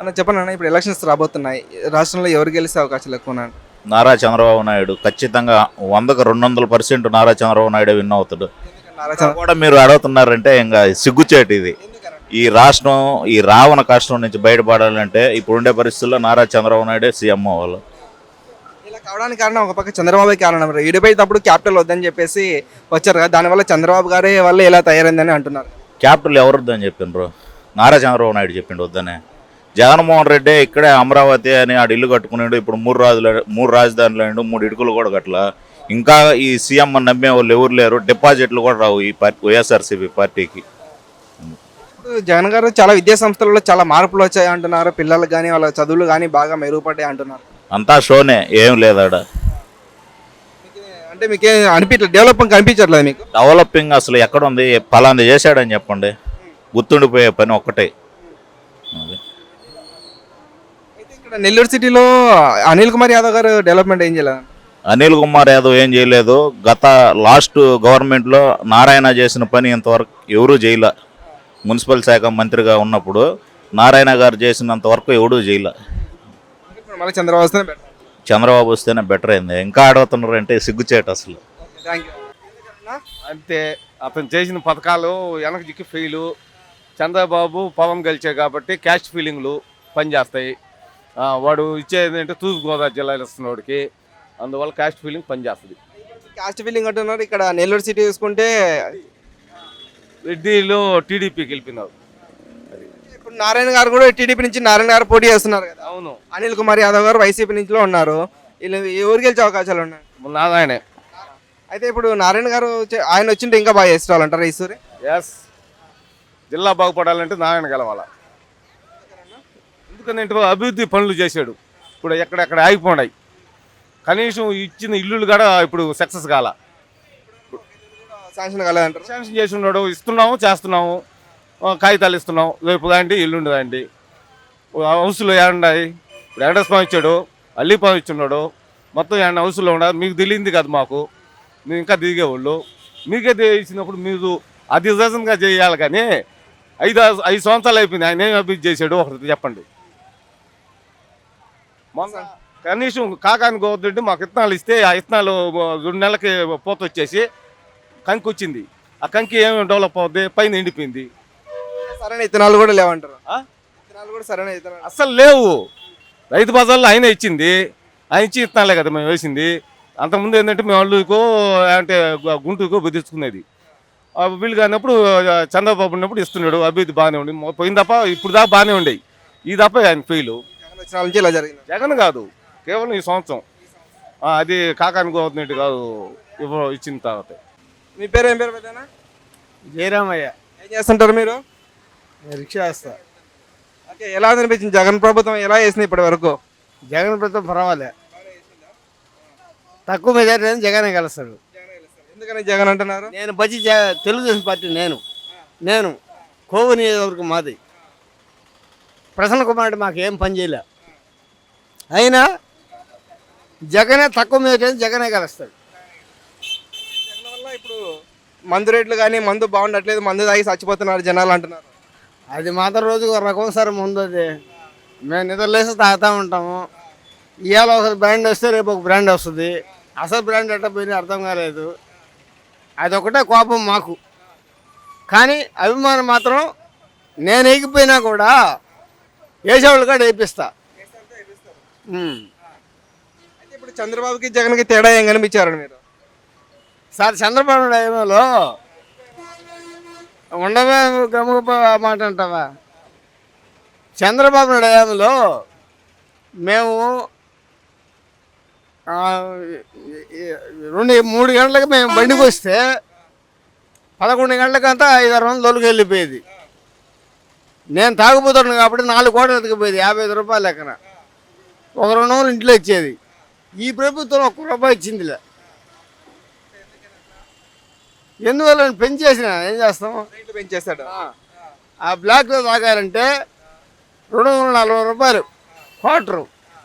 అన్న చెప్పండి అన్న ఇప్పుడు ఎలక్షన్స్ రాబోతున్నాయి. రాష్ట్రంలో ఎవరు గెలిస్తే అవకాశాలు ఎక్కువ నారా చంద్రబాబు నాయుడు ఖచ్చితంగా వందకు రెండు వందల పర్సెంట్ నారా చంద్రబాబు నాయుడు విన్ అవుతాడు. కూడా మీరు అడుగుతున్నారంటే ఇంకా సిగ్గుచేటు ఇది. ఈ రాష్ట్రం ఈ రావణ కష్టం నుంచి బయటపడాలంటే ఇప్పుడుండే పరిస్థితుల్లో నారా చంద్రబాబు నాయుడే సీఎం అవ్వాలి. ఇలా కావడానికి కారణం ఒక పక్క చంద్రబాబు కారణం. విడిపోయేటప్పుడు క్యాపిటల్ వద్దని చెప్పేసి వచ్చారు కదా దానివల్ల చంద్రబాబు గారే వల్ల ఇలా తయారైందని అంటున్నారు. క్యాపిటల్ ఎవరిద్దని చెప్పిండ్రు? నారా చంద్రబాబు నాయుడు చెప్పిండు వద్దనే. జగన్మోహన్ రెడ్డి ఇక్కడే అమరావతి అని ఆడు ఇల్లు కట్టుకున్నాడు ఇప్పుడు మూడు రాజులు మూడు రాజధానులు అయ్యిండు మూడు ఇటుకలు కూడా కట్టల. ఇంకా ఈ సీఎం నమ్మే వాళ్ళు ఎవరు లేరు. డిపాజిట్లు కూడా రావు ఈ పార్టీ వైఎస్ఆర్సీపీ పార్టీకి. జగన్ గారు చాలా విద్యా సంస్థలలో చాలా మార్పులు వచ్చాయి అంటున్నారు. పిల్లలకు కానీ వాళ్ళ చదువులు కానీ బాగా మెరుగుపడ్డాయి అంటున్నారు. అంతా షోనే ఏం లేదాడ అంటే మీకు అనిపించలేదు డెవలప్మెంట్ కనిపించట్లేదు మీకు? డెవలపింగ్ అసలు ఎక్కడ ఉంది? పలాంది చేశాడని చెప్పండి. గుర్తుండిపోయే పని ఒక్కటే. నెల్లూరు సిటీలో అనిల్ కుమార్ యాదవ్ గారు డెవలప్మెంట్ ఏం చేయలేదు? అనిల్ కుమార్ యాదవ్ ఏం చేయలేదు. గత లాస్ట్ గవర్నమెంట్లో నారాయణ చేసిన పని ఇంతవరకు ఎవరూ చేయలే. మున్సిపల్ శాఖ మంత్రిగా ఉన్నప్పుడు నారాయణ గారు చేసినంత వరకు ఎవడూ చేయలే. మళ్ళీ చంద్రబాబు వస్తేనే బెటర్ చంద్రబాబు వస్తేనే బెటర్ అయింది. ఇంకా అడుగుతున్నారు అంటే సిగ్గుచేట అసలు. అంతే అతను చేసిన పథకాలు వెనక దిక్కి ఫెయిలు చంద్రబాబు పవన్ గెలిచే కాబట్టి క్యాస్ట్ ఫీలింగ్లు పనిచేస్తాయి. వాడు ఇచ్చేది ఏంటంటే తూర్పుగోదావరి జిల్లాలో ఇస్తున్నవాడికి అందువల్ల క్యాస్ట్ ఫీలింగ్ పనిచేస్తుంది. కాస్ట్ ఫీలింగ్ అంటున్నారు. ఇక్కడ నెల్లూరు సిటీ చూసుకుంటే రెడ్డిలో టీడీపీ గెలిపినారు. ఇప్పుడు నారాయణ గారు కూడా టీడీపీ నుంచి నారాయణ గారు పోటీ చేస్తున్నారు కదా. అవును. అనిల్ కుమార్ యాదవ్ గారు వైసీపీ నుంచిలో ఉన్నారు. వీళ్ళు ఎవరు గెలిచే అవకాశాలు ఉన్నాయి? నారాయణే అయితే ఇప్పుడు నారాయణ గారు ఆయన వచ్చింటే ఇంకా బాగా చేస్తారంటారా ఈశ్వరి ఎస్ జిల్లా బాగుపడాలంటే నారాయణ గెలవాల. ఎందుకంటే అభివృద్ధి పనులు చేశాడు. ఇప్పుడు ఎక్కడెక్కడ ఆగిపోయినాయి కనీసం ఇచ్చిన ఇల్లులు కూడా ఇప్పుడు సక్సెస్ కాల. శాంక్షన్ కాలేదంటారు. శాంక్షన్ చేసి ఉన్నాడు. ఇస్తున్నాము చేస్తున్నాము. కాగితాలు ఇస్తున్నాం రేపు దాండి ఎల్లుండి దాండి. హౌస్లో ఏడున్నాయి? ఇప్పుడు వెంకటేశ్వరం ఇచ్చాడు అల్లిపాం ఇచ్చున్నాడు మొత్తం ఏమన్నా హౌస్లో ఉండదు మీకు తెలియంది కదా మాకు. మీరు ఇంకా దిగేవాళ్ళు. మీకే ఇచ్చినప్పుడు మీరు అది రీజన్గా చేయాలి కానీ ఐదు ఐదు సంవత్సరాలు అయిపోయింది. ఆయన ఏం అభివృద్ధి చేశాడు? ఒకటి చెప్పండి. మొన్న కనీసం కాకాని గవర్నమెంట్ మాకు ఇత్తనాలు ఇస్తే ఆ ఇత్తనాలు రెండు నెలలకి పోత వచ్చేసి కంకి వచ్చింది. ఆ కంకి ఏమి డెవలప్ అవుద్ది? పైన ఎండిపోయింది. సరైన ఇత్తనాలు కూడా లేవంటారు? ఇత్తనాలు కూడా సరైన ఇత్తనాలు. అస్సలు లేవు. రైతు బజార్లో ఆయన ఇచ్చింది. ఆయన ఇచ్చి ఇత్తనాలే కదా మేము వేసింది. అంతకుముందు ఏంటంటే మేము అల్లుకో అంటే గుంటూరుకో బెదిరించుకునేది. ఆ వీళ్ళు కానప్పుడు చంద్రబాబు ఉన్నప్పుడు ఇస్తున్నాడు. అభివృద్ధి బాగానే ఉండి పోయిన తప్ప ఇప్పుడు దాకా బాగానే ఉండేవి ఈ తప్ప ఆయన ఫెయిల్ వచ్చిన నుంచి ఇలా జరిగింది. జగన్ కాదు కేవలం ఈ సంవత్సరం. అది కాకాని గవర్నమెంట్ కాదు ఇవ్వ ఇచ్చిన తర్వాత. మీ పేరు ఏం పేరు పెద్దనా జయరామయ్య. ఏం చేస్తుంటారు మీరు? రిక్షా వేస్తా. ఓకే ఎలా అనిపించింది? జగన్ ప్రభుత్వం ఎలా చేసింది ఇప్పటి వరకు? జగన్ ప్రభుత్వం పర్వాలే. తక్కువ మెజారిటీ జగనే కలుస్తాడు ఎందుకని జగన్ అంటున్నారు? నేను బజ్జి తెలుగుదేశం పార్టీ నేను. నేను కోవు నియోజకవర్గం మాది. ప్రసన్న కుమార్ మాకు ఏం పని చేయలే. అయినా జగనే తక్కువ మెజారిటీ జగనే కలుస్తాడు ఇప్పుడు మందు రేట్లు కానీ మందు బాగుండట్లేదు మందు తాగి చచ్చిపోతున్నారు జనాలు అంటున్నారు. అది మాత్రం రోజుకు ఒక రకం సార్ ముందు అది మేము నిద్రలేసి తాగుతూ ఉంటాము. ఇవాళ ఒక బ్రాండ్ వస్తే రేపు ఒక బ్రాండ్ వస్తుంది. అసలు బ్రాండ్ ఎట్ట పోయినా అర్థం కాలేదు. అది ఒకటే కోపం మాకు. కానీ అభిమానం మాత్రం నేను ఎగిపోయినా కూడా వేసేవాళ్ళు కూడా వేపిస్తా. అయితే ఇప్పుడు చంద్రబాబుకి జగన్కి తేడా ఏం కనిపించారు మీరు? సార్ చంద్రబాబు నాయుడులో ఉండవే గమ్ముగ మాట అంటావా? చంద్రబాబు నాయుడు హయాంలో మేము రెండు మూడు గంటలకు మేము బండికి వస్తే పదకొండు గంటలకంతా ఐదారు వందలు తొలగి వెళ్ళిపోయేది. నేను తాగుపోతాను కాబట్టి నాలుగు కోట్లు ఎతికిపోయేది యాభై ఐదు రూపాయలు లెక్కన. ఒక రెండు వందలు ఇంట్లో ఇచ్చేది. ఈ ప్రభుత్వం ఒక్క రూపాయి ఇచ్చిందిలే. ఎందువల్ల పెంచేసిన ఏం చేస్తాం? రేట్లు పెంచేస్తాడు. ఆ బ్లాక్లో తాగారంటే రెండు వందల నలభై రూపాయలు క్వార్టరు.